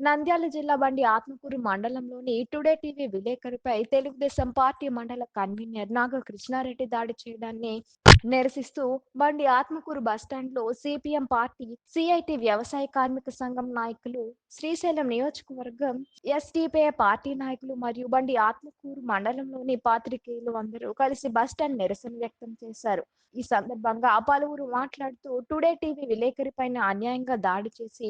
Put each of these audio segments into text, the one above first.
నంద్యాల జిల్లా బండి ఆత్మకూరు మండలంలోని today TV విలేకరిపై తెలుగుదేశం పార్టీ మండల కన్వీనర్ నాగ కృష్ణారెడ్డి దాడి చేయడాన్ని నిరసిస్తూ బండి ఆత్మకూరు బస్టాండ్లో సిపిఎం పార్టీ సిఐటి వ్యవసాయ కార్మిక సంఘం నాయకులు శ్రీశైలం నియోజకవర్గం ఎస్టీపీ పార్టీ నాయకులు మరియు బండి ఆత్మకూరు మండలంలోని పాత్రికేయులు అందరూ కలిసి బస్టాండ్ నిరసన వ్యక్తం చేశారు. ఈ సందర్భంగా పలువురు మాట్లాడుతూ టుడే టీవీ విలేకరి పైన అన్యాయంగా దాడి చేసి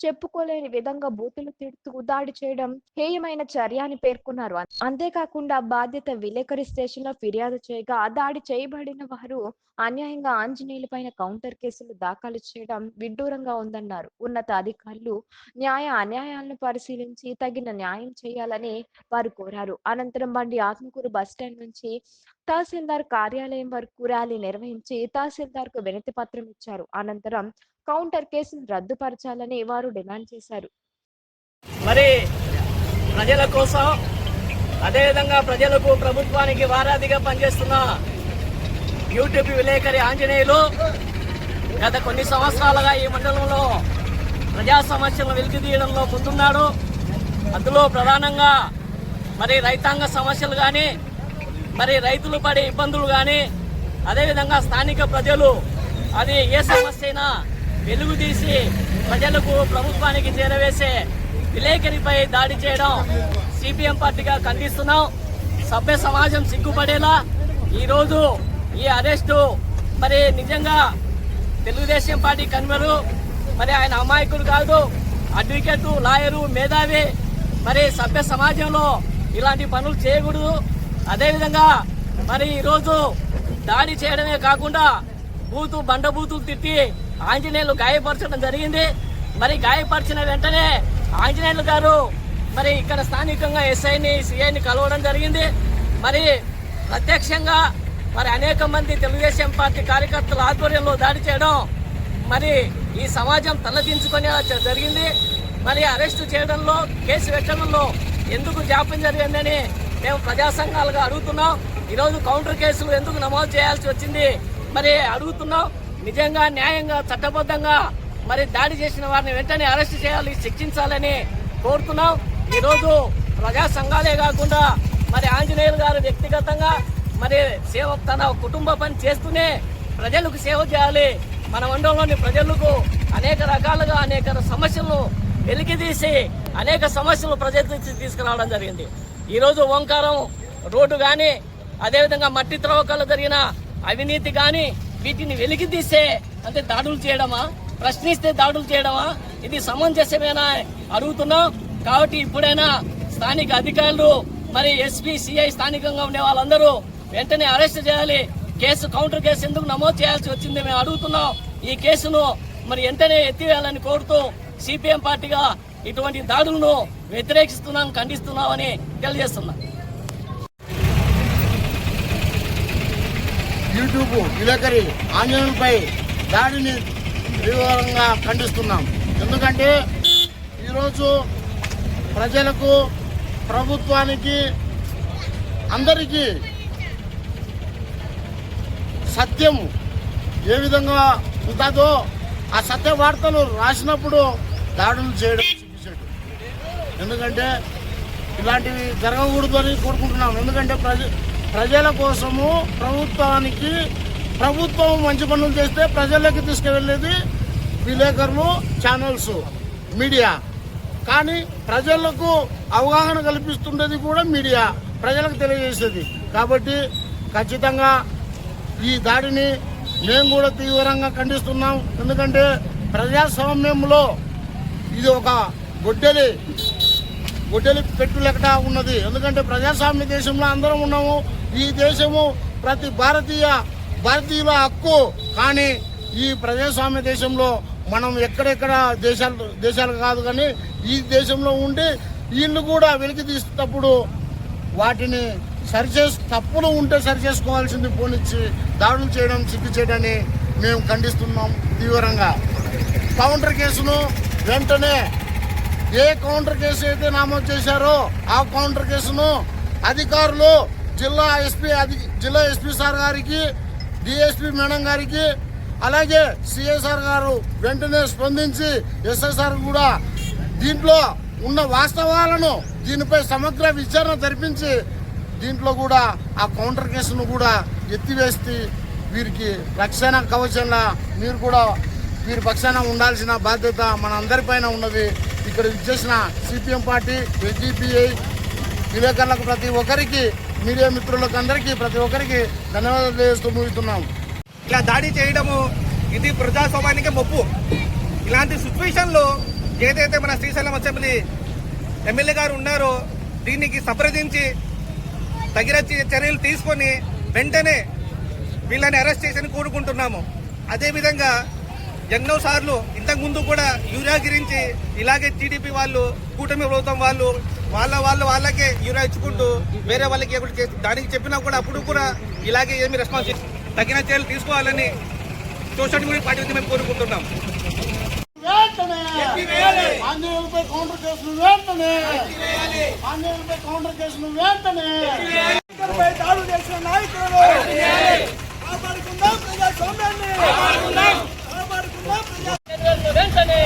చెప్పుకోలేని విధంగా బూతులు తిడుతూ దాడి చేయడం హేయమైన చర్య అని పేర్కొన్నారు. అంతేకాకుండా బాధ్యత విలేకరి స్టేషన్లో ఫిర్యాదు చేయగా దాడి చేయబడిన వారు అన్యాయంగా ఆంజనేయుల పైన కౌంటర్ కేసులు దాఖలు చేయడం విడ్డూరంగా ఉందన్నారు. ఉన్నత అధికారులు న్యాయ అన్యాయాలను పరిశీలించి తగిన న్యాయం చేయాలని వారు కోరారు. అనంతరం బండి ఆత్మకూరు బస్టాండ్ నుంచి తహసీల్దార్ కార్యాలయం వరకు ర్యాలీ నిర్వహించి తహసీల్దార్కు వినతి పత్రం ఇచ్చారు. అనంతరం కౌంటర్ కేసును రద్దుపరచాలని వారు డిమాండ్ చేశారు. మరి ప్రజల కోసం అదేవిధంగా ప్రజలకు ప్రభుత్వానికి వారాదిగా పనిచేస్తున్న యూట్యూబ్ విలేకరి ఆంజనేయులు గత కొన్ని సంవత్సరాలుగా ఈ మండలంలో ప్రజా సమస్యలను వెలికితీయడంలో ముందున్నాడు. అందులో ప్రధానంగా మరి రైతాంగ సమస్యలు కానీ మరి రైతులు పడే ఇబ్బందులు కానీ అదేవిధంగా స్థానిక ప్రజలు అది ఏ సమస్య అయినా వెలుగు తీసి ప్రజలకు ప్రభుత్వానికి చేరవేసే విలేకరిపై దాడి చేయడం సిపిఎం పార్టీగా ఖండిస్తున్నాం. సభ్య సమాజం సిగ్గుపడేలా ఈరోజు ఈ అరెస్టు మరి నిజంగా తెలుగుదేశం పార్టీ కన్వీనరు మరి ఆయన అమాయకుడు కాదు అడ్వకేటు లాయరు మేధావి. మరి సభ్య సమాజంలో ఇలాంటి పనులు చేయకూడదు. అదేవిధంగా మరి ఈరోజు దాడి చేయడమే కాకుండా బూతు బండబూతులు తిట్టి ఆంజనేయులు గాయపరచడం జరిగింది. మరి గాయపరిచిన వెంటనే ఆంజనేయులు గారు మరి ఇక్కడ స్థానికంగా ఎస్ఐని సిఐని కలవడం జరిగింది. మరి ప్రత్యక్షంగా మరి అనేక మంది తెలుగుదేశం పార్టీ కార్యకర్తల ఆధ్వర్యంలో దాడి చేయడం మరి ఈ సమాజం తలదించుకొని జరిగింది. మరి అరెస్టు చేయడంలో కేసు పెట్టడంలో ఎందుకు జాప్యం జరిగిందని మేము ప్రజా సంఘాలుగా అడుగుతున్నాం. ఈరోజు కౌంటర్ కేసులు ఎందుకు నమోదు చేయాల్సి వచ్చింది మరి అడుగుతున్నాం. నిజంగా న్యాయంగా చట్టబద్ధంగా మరి దాడి చేసిన వారిని వెంటనే అరెస్ట్ చేయాలి శిక్షించాలని కోరుతున్నాం. ఈరోజు ప్రజా సంఘాలే కాకుండా మరి ఆంజనేయులు గారు వ్యక్తిగతంగా మరి సేవ తన కుటుంబ పని చేస్తూనే ప్రజలకు సేవ చేయాలి. మన మండలంలోని ప్రజలకు అనేక రకాలుగా అనేక సమస్యలను వెలికితీసి అనేక సమస్యలు ప్రజల తీసుకురావడం జరిగింది. ఈరోజు ఓంకారం రోడ్డు కానీ అదేవిధంగా మట్టి త్రవ్వకాలు జరిగిన అవినీతి కానీ వీటిని వెలికి తీస్తే అంటే దాడులు చేయడమా? ప్రశ్నిస్తే దాడులు చేయడమా? ఇది సమంజసమేనా? అడుగుతున్నాం. కాబట్టి ఇప్పుడైనా స్థానిక అధికారులు మరి ఎస్పీ సిఐ స్థానికంగా ఉండే వాళ్ళందరూ వెంటనే అరెస్ట్ చేయాలి. కేసు కౌంటర్ కేసు ఎందుకు నమోదు చేయాల్సి వచ్చింది మేము అడుగుతున్నాం. ఈ కేసును మరి వెంటనే ఎత్తివేయాలని కోరుతూ సిపిఎం పార్టీగా ఇటువంటి దాడులను వ్యతిరేకిస్తున్నాం ఖండిస్తున్నామని తెలియజేస్తున్నాం. యూట్యూబ్ విలేకరి ఆందోళనపై దాడిని తీవ్రంగా ఖండిస్తున్నాం. ఎందుకంటే ఈరోజు ప్రజలకు ప్రభుత్వానికి అందరికీ సత్యం ఏ విధంగా ఉంటుందో ఆ సత్య వార్తలు రాసినప్పుడు దాడులు చేయడం చూపించాడు. ఎందుకంటే ఇలాంటివి జరగకూడదు అని కోరుకుంటున్నాం. ఎందుకంటే ప్రజ ప్రజల కోసము ప్రభుత్వానికి ప్రభుత్వం మంచి పనులు చేస్తే ప్రజలకి తీసుకువెళ్ళేది విలేకరులు ఛానల్స్ మీడియా కానీ ప్రజలకు అవగాహన కల్పిస్తుండేది కూడా మీడియా ప్రజలకు తెలియజేసేది. కాబట్టి ఖచ్చితంగా ఈ దాడిని మేము కూడా తీవ్రంగా ఖండిస్తున్నాం. ఎందుకంటే ప్రజాస్వామ్యంలో ఇది ఒక గొడ్డలి గొడ్డలి పెట్టు లెక్కట ఉన్నది. ఎందుకంటే ప్రజాస్వామ్య దేశంలో అందరం ఉన్నాము. ఈ దేశము ప్రతి భారతీయ భారతీయుల హక్కు. కానీ ఈ ప్రజాస్వామ్య దేశంలో మనం ఎక్కడెక్కడ దేశాలు దేశాలు కాదు కానీ ఈ దేశంలో ఉండి వీళ్ళు కూడా వెలికి తీసేటప్పుడు వాటిని సరిచేసు తప్పులు ఉంటే సరిచేసుకోవాల్సింది పోనిచ్చి దాడులు చేయడం సిగ్గు చేయడాన్ని మేము ఖండిస్తున్నాం తీవ్రంగా. కౌంటర్ కేసును వెంటనే ఏ కౌంటర్ కేసు అయితే నమోదు చేశారో ఆ కౌంటర్ కేసును అధికారులు జిల్లా ఎస్పీ అధి జిల్లా ఎస్పీ సార్ గారికి డిఎస్పీ మేడం గారికి అలాగే సిఎస్ఆర్ గారు వెంటనే స్పందించి ఎస్ఎస్ఆర్ కూడా దీంట్లో ఉన్న వాస్తవాలను దీనిపై సమగ్ర విచారణ జరిపించి దీంట్లో కూడా ఆ కౌంటర్ కేసును కూడా ఎత్తివేసి వీరికి రక్షణ కవచంగా మీరు కూడా వీరి పక్షాన ఉండాల్సిన బాధ్యత మన అందరిపైన ఉన్నది. ఇక్కడ ఇచ్చేసిన సిపిఎం పార్టీ ఎస్డిపిఐ విలేకరులకు ప్రతి ఒక్కరికి మీడియా మిత్రులకు అందరికీ ప్రతి ఒక్కరికి ధన్యవాదాలు తెలియజేస్తూ ముగిస్తున్నాం. ఇలా దాడి చేయడము ఇది ప్రజాస్వామ్యానికి మొప్పు. ఇలాంటి సిచ్యువేషన్లో ఏదైతే మన శ్రీశైలం అసెంబ్లీ ఎమ్మెల్యే గారు ఉన్నారో దీనికి సంప్రదించి తగిన చర్యలు తీసుకొని వెంటనే వీళ్ళని అరెస్ట్ చేసి కోరుకుంటున్నాము. అదేవిధంగా ఎన్నో సార్లు ఇంతకు ముందు కూడా యూరియా గురించి ఇలాగే టీడీపీ వాళ్ళు కూటమి ప్రభుత్వం వాళ్ళు వాళ్ళ వాళ్ళు వాళ్ళకే యూరియా ఇచ్చుకుంటూ వేరే వాళ్ళకి ఏమిటి చేసి దానికి చెప్పినా కూడా అప్పుడు కూడా ఇలాగే ఏమి రెస్పాన్స్ తగిన చర్యలు తీసుకోవాలని సోషల్ మీడియా పార్టీ నుంచి మేము కోరుకుంటున్నాం. ఆంజనేయులపై కౌంటర్ కేసులు వెంటనే. ఆంజనేయులపై కౌంటర్ కేసులు వెంటనే. దాడులు చేసిన నాయకులను కాపాడుకుందాం ప్రజాస్వామ్యాన్ని. వెంటనే